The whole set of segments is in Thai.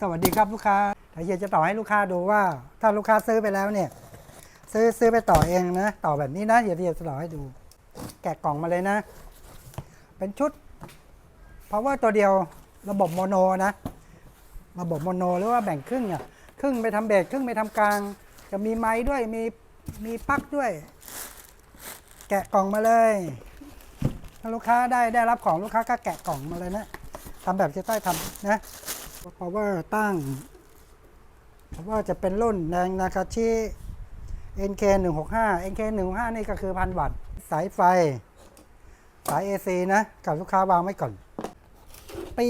สวัสดีครับลูกค้าแต่เฮียจะต่อให้ลูกค้าดูว่า ถ้าลูกค้าซื้อไปแล้วเนี่ย ซื้อซื้อไปต่อเองนะ ต่อแบบนี้นะเฮียเฮียจะต่อให้ดู แกะกล่องมาเลยนะ เป็นชุด power ตัวเดียวระบบโมโนนะ ระบบโมโนหรือว่าแบ่งครึ่งอะครึ่งไปทำเบสครึ่งไปทำกลาง จะมีไม้ด้วยมีมีปลั๊กด้วย แกะกล่องมาเลยถ้าลูกค้าได้ได้รับของลูกค้าก็แกะกล่องมาเลยนะทำแบบเจ๊ต้อยทำนะ power ตั้ง power จะเป็นรุ่นแรงนาคาชิ NK 165 NK 165นี่ก็คือพันวัตต์สายไฟ สาย AC นะ กับลูกค้าวางไว้ก่อน ปี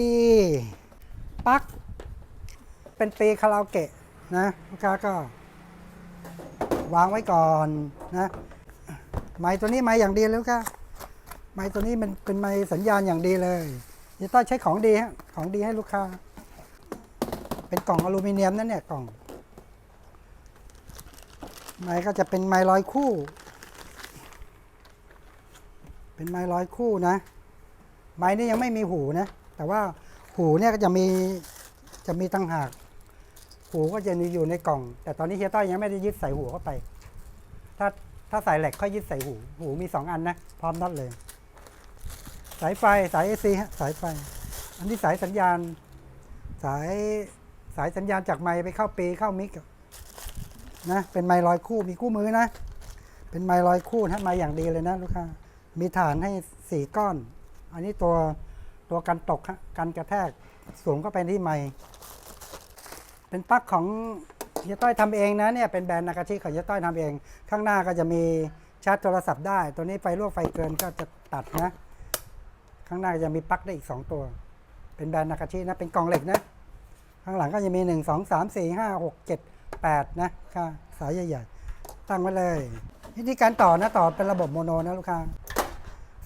ปลั๊กเป็นปีคาราโอเกะนะลูกค้าก็ วางไว้ก่อนนะไม้ตัวนี้ไม้อย่างดีแล้วก็ไม้ตัวนี้มันเป็นไม้สัญญาณอย่างดีเลยจะต้องใช้ของดีฮะของดีให้ลูกค้า เป็นกล่องอลูมิเนียมนั่นเนี่ยกล่อง ไม้ก็จะเป็นไม้ร้อยคู่ เป็นไม้ร้อยคู่นะ ไม้นี่ยังไม่มีหูนะ แต่ว่าหูเนี่ยก็จะมีจะมีตั้งหาก หูก็จะอยู่ในกล่อง แต่ตอนนี้เฮียต้อยยังไม่ได้ยึดใส่หูเข้าไป ถ้าถ้าใส่เหล็กค่อยยึดใส่หู หูมีสองอันนะ พร้อมน็อตเลย สายไฟสายเอซีฮะสายไฟ อันนี้สายสัญญาณ สาย สายสัญญาณจากไมค์ไปเข้าปีเข้ามิกนะเป็นไมค์ลอยคู่มีคู่มือนะ เป็นไมค์ลอยคู่นะไมค์อย่างดีเลยนะลูกค้ามีฐานให้สี่ก้อน อันนี้ตัวตัวกันตกฮะกันกระแทกสวมเข้าไปที่ไมค์เป็นปลั๊กของเฮียต้อยทำเองนะเนี่ยเป็นแบรนด์นากาชิของเฮียต้อยทำเอง ข้างหน้าก็จะมีชาร์จโทรศัพท์ได้ ตัวนี้ไฟรั่วไฟเกินก็จะตัดนะ ข้างหน้าจะมีปลั๊กได้อีก 2 ตัว เป็นแบรนด์นากาชินะ เป็นกล่องเหล็กนะ ข้างหลังก็จะมี 1 2 3 4 5 6 7 8 นะค่ะสายใหญ่ๆ ตั้งไว้เลยวิธีการต่อนะต่อเป็นระบบโมโนนะลูกค้า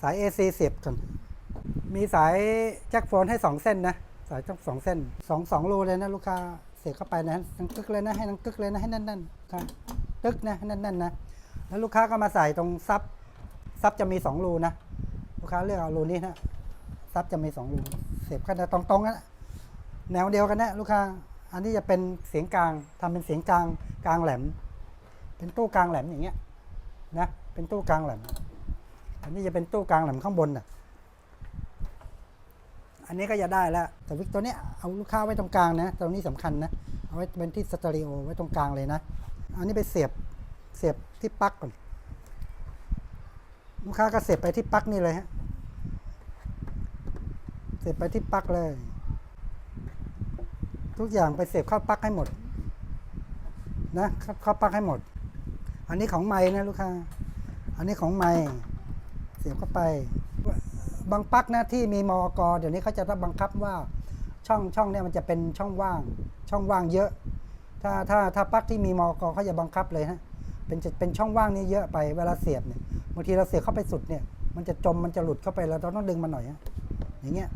สาย AC เสียบก่อนมีสายแจ็คโฟนให้ 2 เส้นนะ สายต้องสองเส้นสองสองรูเลยนะลูกค้า เสียบเข้าไปนะนังกึกเลยนะให้นังกึกเลยนะให้แน่นๆค่ะตึกนะให้แน่นๆนะ แล้วลูกค้าก็มาใส่ตรงซับซับจะมี2รูนะ ลูกค้าเลือกเอารูนี้นะซับจะมี2รูเสียบกันตรงๆนะ แนวเดียวกันนะลูกค้า อันนี้จะเป็นเสียงกลางทำเป็นเสียงกลางกลางแหลม เป็นตู้กลางแหลมอย่างเงี้ยนะ เป็นตู้กลางแหลม อันนี้จะเป็นตู้กลางแหลมข้างบนน่ะอันนี้ก็จะได้แล้ว แต่วิกตัวเนี้ยเอาลูกค้าไว้ตรงกลางนะ ตรงนี้สำคัญนะ เอาไว้เป็นที่สเตอริโอไว้ตรงกลางเลยนะ อันนี้ไปเสียบเสียบที่ปลั๊กก่อน ลูกค้าก็เสียบไปที่ปลั๊กนี่เลยฮะ เสียบไปที่ปลั๊กเลย ทุกอย่างไปเสียบเข้าปลั๊กให้หมด นะเข้าปลั๊กให้หมด อันนี้ของไม้นะลูกค้าอันนี้ของไม้เสียบเข้าไป บางปลั๊กนะที่มีมอกเดี๋ยวนี้เขาจะต้องบังคับว่าช่องช่องเนี่ยมันจะเป็นช่องว่าง ช่องว่างเยอะ ถ้าถ้าถ้าปลั๊กที่มีมอกเขาจะบังคับเลยฮะเป็นเป็นช่องว่างนี้เยอะไปเวลาเสียบเนี่ยบางทีเราเสียบเข้าไปสุดเนี่ย มันจะจมมันจะหลุดเข้าไปเราต้องดึงมันหน่อยฮะอย่างเงี้ย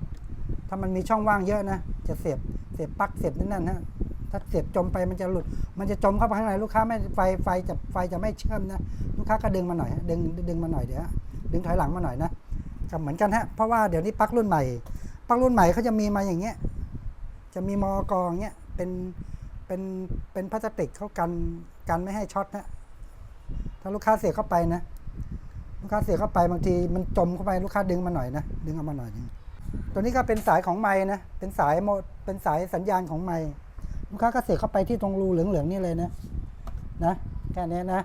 ถ้ามันมีช่องว่างเยอะนะ จะเสียบ สียบปลั๊กเสียบนั่นฮะถ้าเสียบจมไปมันจะหลุด มันจะจมเข้าไปข้างในลูกค้าไม่ไฟไฟจะไฟจะไม่เชื่อมนะลูกค้าก็ดึงมาหน่อยดึงดึงมาหน่อยเดี๋ยวดึงถอยหลังมาหน่อยนะก็เหมือนกันฮะเพราะว่าเดี๋ยวนี้ปลั๊กรุ่นใหม่ปลั๊กรุ่นใหม่เขาจะมีมาอย่างเงี้ยจะมีมอกองเงี้ยเป็นเป็นเป็นพลาสติกเขากันกันไม่ให้ช็อตนะถ้าลูกค้าเสียบเข้าไปนะ ลูกค้าเสียบเข้าไปบางทีมันจมเข้าไปลูกค้าดึงมาหน่อยนะดึงเอามาหน่อยนึง ตัวนี้ก็เป็นสายของไม้นะ เป็นสายโมเป็นสายสัญญาณของไม้ลูกค้าก็เสียบเข้าไปที่ตรงรูเหลืองๆนี่เลยนะ นะแค่นี้นะ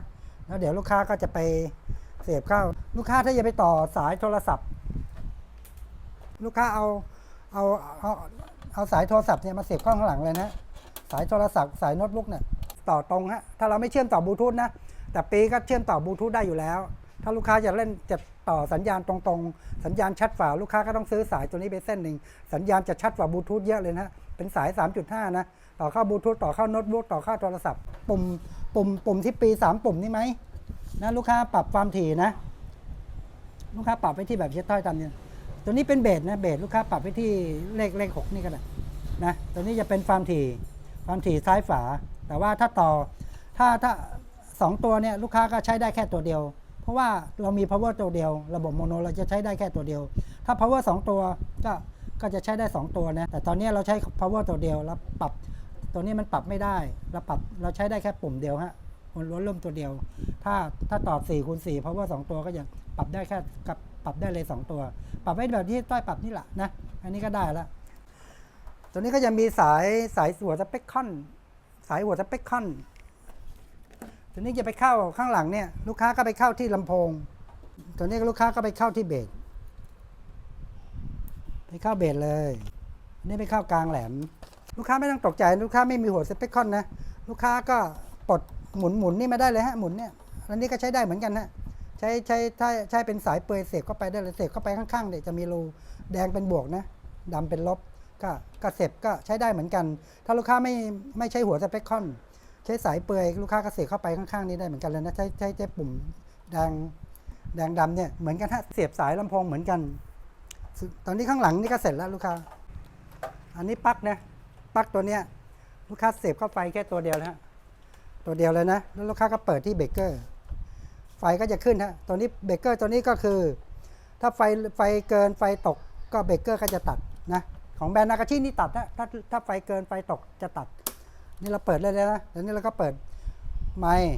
แล้วเดี๋ยวลูกค้าก็จะไปเสียบเข้า ลูกค้าถ้าจะไปต่อสายโทรศัพท์ ลูกค้าเอาเอาเอาเอาสายโทรศัพท์เนี่ยมาเสียบเข้าข้างหลังเลยนะสายโทรศัพท์สายโน้ตบุ๊กเนี่ยต่อตรงฮะถ้าเราไม่เชื่อมต่อบลูทูธนะแต่ปีก็เชื่อมต่อบลูทูธได้อยู่แล้ว ถ้าลูกค้าจะเล่นจะต่อสัญญาณตรงๆ สัญญาณชัดฝาลูกค้าก็ต้องซื้อสายตัวนี้ไปเส้นหนึ่งสัญญาณจะชัดกว่าบลูทูธเยอะเลยนะเป็นสาย 3.5 นะ ต่อเข้าบลูทูธต่อเข้าโน้ตบุ๊กต่อเข้าโทรศัพท์ ปุ่มปุ่มปุ่มที่ปี 3 ปุ่มนี่ไหมนะลูกค้าปรับความถี่นะ ลูกค้าปรับไปที่แบบเช็ดถ้อยตามเนี่ยตัวนี้เป็นเบสนะเบสลูกค้าปรับไปที่เลขเลขหกนี่ก็ได้นะตัวนี้จะเป็นความถี่ความถี่ซ้ายฝา แต่ว่าถ้าต่อถ้าถ้าสองตัวเนี่ยลูกค้าก็ใช้ได้แค่ตัวเดียว เพราะว่าเรามี power ตัวเดียว ระบบโมโนเราจะใช้ได้แค่ตัวเดียว ถ้า power สองตัวก็ก็จะใช้ได้ 2 ตัวนะแต่ตอนนี้เราใช้ power ตัวเดียวแล้วปรับตัวนี้มันปรับไม่ได้เราปรับเราใช้ได้แค่ปุ่มเดียวฮะวนล้วนร่มตัวเดียว ถ้าถ้าต่อ4คูณ4 power 2 ตัวก็ยังปรับได้แค่กับปรับได้เลย 2 ตัว ปรับไว้แบบที่ต้อยปรับนี่แหละนะอันนี้ก็ได้แล้วตัวนี้ก็จะมีสายสายหัวสเปคคอน สายหัวสเปคคอน ตัวนี้จะไปเข้าข้างหลังเนี่ยลูกค้าก็ไปเข้าที่ลำโพง ตัวนี้ลูกค้าก็ไปเข้าที่เบสไปเข้าเบสเลยอันนี้ไปเข้ากลางแหลม ลูกค้าไม่ต้องตกใจ ลูกค้าไม่มีหัวสเปคคอนนะ ลูกค้าก็ปลดหมุนหมุนนี่มาได้เลยฮะหมุนเนี่ยอันนี้ก็ใช้ได้เหมือนกันฮะใช้ใช้ถ้าใช้เป็นสายเปลือยเสียบเข้าไปได้เลยเสียบเข้าไปข้างๆเนี่ยจะมีรูแดงเป็นบวกนะดำเป็นลบก็ก็เสียบก็ใช้ได้เหมือนกัน ถ้าลูกค้าไม่ไม่ใช้หัวสเปคคอน ใช้สายเปลือยลูกค้าก็เสียบเข้าไปข้างๆนี้ได้เหมือนกันเลยนะใช้ใช้ใช้ปุ่มแดงแดงดำเนี่ยเหมือนกันฮะเสียบสายลำโพงเหมือนกัน ตอนนี้ข้างหลังนี่ก็เสร็จแล้วลูกค้า อันนี้ปลั๊กนะปลั๊กตัวเนี้ยลูกค้าเสียบเข้าไฟแค่ตัวเดียวนะฮะตัวเดียวเลยนะแล้วลูกค้าก็เปิดที่เบรกเกอร์ไฟก็จะขึ้นฮะตัวนี้เบรกเกอร์ตัวนี้ก็คือ ถ้าไฟไฟเกินไฟตกก็เบรกเกอร์ก็จะตัดนะของแบรนด์นากาชินี่ตัดนะถ้าถ้าไฟเกินไฟตกจะตัด นี่เราเปิดเลยนะแล้วนี่เราก็เปิดไมค์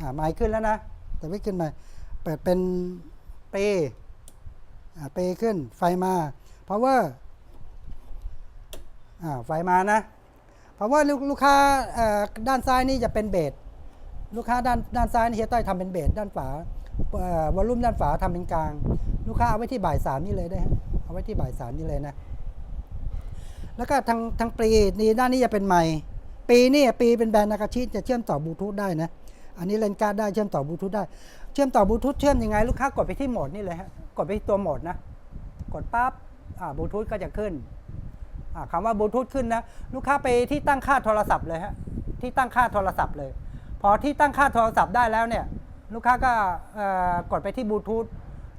อ่าไมค์ขึ้นแล้วนะ แต่ไม่ขึ้นไมค์เปิดเป็นเปอ่าเปขึ้น ไฟมา power อ่าไฟมานะ power ลูกลูกค้าอ่อด้านซ้ายนี่จะเป็นเบสลูกค้าด้านด้านซ้ายนี่เฮียต้อยทำเป็นเบสด้านฝาวอลลุ่มด้านฝาทำเป็นกลาง ลูกค้าเอาไว้ที่บ่ายสามนี่เลยได้ เอาไว้ที่บ่ายสามนี่เลยนะ แล้วก็ทางทางปีนี่ด้านนี้จะเป็นไมค์ปีนี่ปีเป็นแบรนด์นากาชิจะเชื่อมต่อบลูทูธได้นะ อันนี้เลนการ์ดได้เชื่อมต่อบลูทูธได้ เชื่อมต่อบลูทูธเชื่อมยังไง ลูกค้ากดไปที่โหมดนี่เลยฮะ กดไปที่ตัวโหมดนะ กดปั๊บ อ่าบลูทูธก็จะขึ้น อ่าคำว่าบลูทูธขึ้นนะ ลูกค้าไปที่ตั้งค่าโทรศัพท์เลยฮะ ที่ตั้งค่าโทรศัพท์เลย พอที่ตั้งค่าโทรศัพท์ได้แล้วเนี่ย ลูกค้าก็กดไปที่บลูทูธ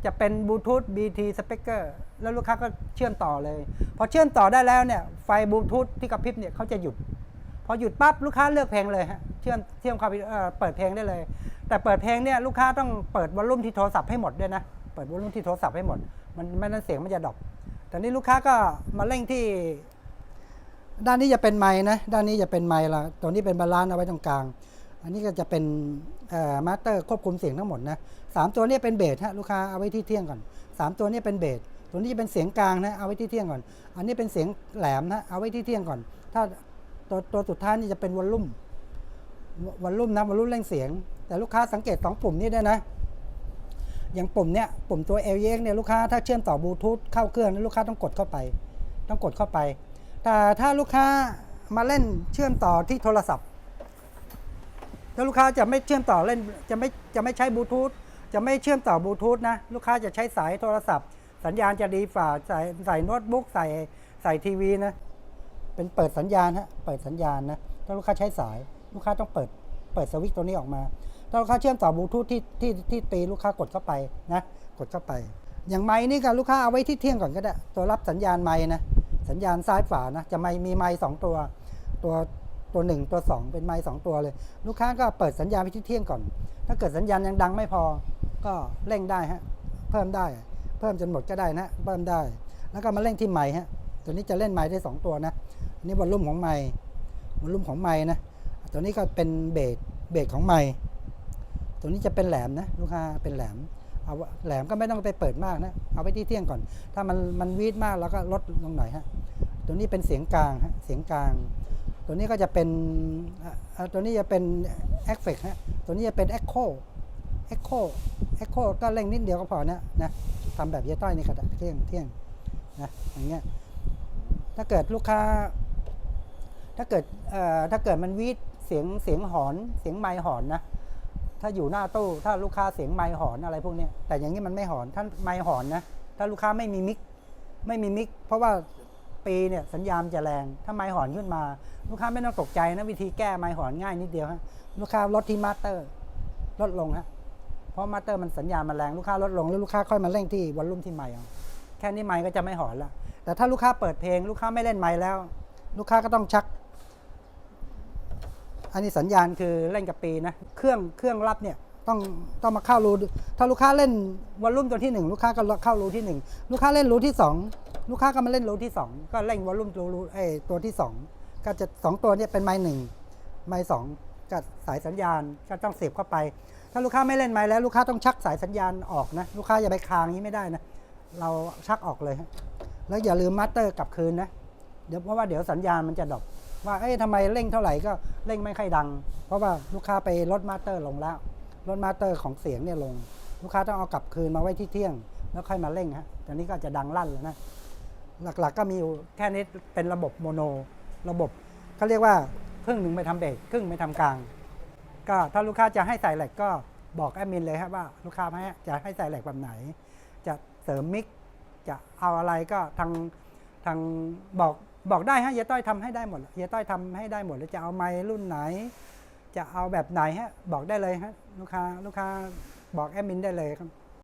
จะเป็นบลูทูธ BT speaker แล้วลูกค้าก็เชื่อมต่อเลย พอเชื่อมต่อได้แล้วเนี่ยไฟบลูทูธที่กระพริบเนี่ยเขาจะหยุด พอหยุดปั๊บลูกค้าเลือกเพลงเลยฮะเชื่อมเชื่อมเข้าไปเอ่อเปิดเพลงได้เลย แต่เปิดเพลงเนี่ยลูกค้าต้องเปิดวอลลุ่มที่โทรศัพท์ให้หมดด้วยนะเปิดวอลลุ่มที่โทรศัพท์ให้หมด มันไม่นั้นเสียงมันจะดรอปแต่นี้ลูกค้าก็มาเร่งที่ ด้านนี้จะเป็นไม้นะด้านนี้จะเป็นไม้ละตัวนี้เป็นบาลานซ์เอาไว้ตรงกลาง อันนี้ก็จะเป็นมาสเตอร์ควบคุมเสียงทั้งหมดนะสามตัวนี้เป็นเบสฮะลูกค้าเอาไว้ที่เที่ยงก่อนสามตัวนี้เป็นเบสตัวนี้จะเป็นเสียงกลางนะเอาไว้ที่เที่ยงก่อน อันนี้เป็นเสียงแหลมนะเอาไว้ที่เที่ยงก่อน ถ้าตัวตัวสุดท้ายนี่จะเป็นวอลลุ่มวอลลุ่มนะวอลลุ่มเร่งเสียง แต่ลูกค้าสังเกตสองปุ่มนี้ได้นะอย่างปุ่มเนี้ยปุ่มตัว L E X เนี่ยลูกค้าถ้าเชื่อมต่อบลูทูธเข้าเครื่องลูกค้าต้องกดเข้าไป ต้องกดเข้าไป แต่ถ้าลูกค้ามาเล่นเชื่อมต่อที่โทรศัพท์ ถ้าลูกค้าจะไม่เชื่อมต่อเล่นจะไม่จะไม่ใช้บลูทูธจะไม่เชื่อมต่อบลูทูธนะลูกค้าจะใช้สายโทรศัพท์ สัญญาณจะดีฝ่าใส่ใส่โน้ตบุ๊กใส่ใส่ทีวีนะเป็นเปิดสัญญาณฮะเปิดสัญญาณนะถ้าลูกค้าใช้สายลูกค้าต้องเปิดเปิดสวิตช์ตัวนี้ออกมา ถ้าลูกค้าเชื่อมต่อบลูทูธที่ที่ที่ตีลูกค้ากดเข้าไปนะกดเข้าไป อย่างไม้นี่ก็ลูกค้าเอาไว้ที่เที่ยงก่อนก็ได้ตัวรับสัญญาณไม้นะสัญญาณซ้ายฝานะจะไม่มีไม้สองตัว ตัว ตัวหนึ่งตัวสองเป็นไม้สองตัวเลย ลูกค้าก็เปิดสัญญาณไปที่เที่ยงก่อน ถ้าเกิดสัญญาณยังดังไม่พอก็เร่งได้ฮะเพิ่มได้ เพิ่มจนหมดก็ได้นะเพิ่มได้ แล้วก็มาเร่งที่ไม้ฮะตัวนี้จะเล่นไม้ได้สองตัวนะอันนี้วอลลุ่มของไม้วอลลุ่มของไม้นะตัวนี้ก็เป็นเบสเบสของไม้ตัวนี้จะเป็นแหลมนะลูกค้าเป็นแหลมเอาแหลมก็ไม่ต้องไปเปิดมากนะ เอาไปที่เที่ยงก่อน ถ้ามันมันวีดมากแล้วก็ลดลงหน่อยฮะ ตัวนี้เป็นเสียงกลางฮะ เสียงกลาง ตัวนี้ก็จะเป็นอะอะตัวนี้จะเป็นเอฟเฟกฮะตัวนี้จะเป็นเอ็กโคเอ็กโคเอ็กโคก็เร่งนิดเดียวก็พอนะนะทำแบบเยต้อยนี่ก็ได้เที่ยงเที่ยงนะอย่างเงี้ยถ้าเกิดลูกค้า ถ้าเกิดเอ่อถ้าเกิดมันวีดเสียงเสียงหอนเสียงไมค์หอนนะถ้าอยู่หน้าตู้ถ้าลูกค้าเสียงไมค์หอนอะไรพวกเนี้ยแต่อย่างนี้มันไม่หอนถ้าไมค์หอนนะถ้าลูกค้าไม่มีมิกไม่มีมิกเพราะว่า ปีเนี่ยสัญญาณจะแรง ถ้าไมค์หอนขึ้นมา ลูกค้าไม่ต้องตกใจนะวิธีแก้ไมค์หอนง่ายนิดเดียวฮะลูกค้าลดที่มาสเตอร์ ลดลงฮะเพราะมาสเตอร์มันสัญญาณมันแรงลูกค้าลดลงแล้วลูกค้าค่อยมาเร่งที่วอลลุ่มที่ไมค์เอาแค่นี้ไมค์ก็จะไม่หอนละแต่ถ้าลูกค้าเปิดเพลง ลูกค้าไม่เล่นไมค์แล้ว ลูกค้าก็ต้องชัก อันนี้สัญญาณคือเล่นกับปีนะเครื่องเครื่องรับเนี่ยต้องต้องมาเข้ารูถ้าลูกค้าเล่นวอลลุ่มตัวที่หนึ่งลูกค้าก็เข้ารูที่หนึ่งลูกค้าเล่นรูที่สอง ลูกค้าก็มาเล่นรูที่สองก็เร่งวอลลุ่มรูรูไอ้ตัวที่สองก็จะสองตัวเนี้เป็นไม้หนึ่งไม้สองกับสายสัญญาณก็ต้องเสียบเข้าไป ถ้าลูกค้าไม่เล่นไม้แล้วลูกค้าต้องชักสายสัญญาณออกนะลูกค้าอย่าไปคางอย่างนี้ไม่ได้นะเราชักออกเลยฮะแล้วอย่าลืมมาสเตอร์กลับคืนนะเดี๋ยวเพราะว่าเดี๋ยวสัญญาณมันจะดรอปว่าเอ้ยทำไมเร่งเท่าไหร่ก็เร่งไม่ค่อยดัง เพราะว่าลูกค้าไปลดมาสเตอร์ลงแล้วลดมาสเตอร์ของเสียงเนี่ยลง ลูกค้าต้องเอากลับคืนมาไว้ที่เที่ยง แล้วค่อยมาเร่งฮะตอนนี้ก็จะดังลั่นแล้วนะ หลักๆ ก็มีอยู่แค่นี้เป็นระบบโมโน ระบบเขาเรียกว่าครึ่งหนึ่งไปทำเบสครึ่งไปทำกลาง ก็ถ้าลูกค้าจะให้ใส่แหลกก็บอกแอดมินเลยครับว่าลูกค้าให้จะให้ใส่แหลกแบบไหน จะเสริมมิกจะเอาอะไรก็ทางทางบอกบอกได้ฮะเยต้อยทำให้ได้หมดเยต้อยทำให้ได้หมดแล้วจะเอาไม้รุ่นไหน จะเอาแบบไหนฮะบอกได้เลยฮะลูกค้าลูกค้าบอกแอดมินได้เลยครับ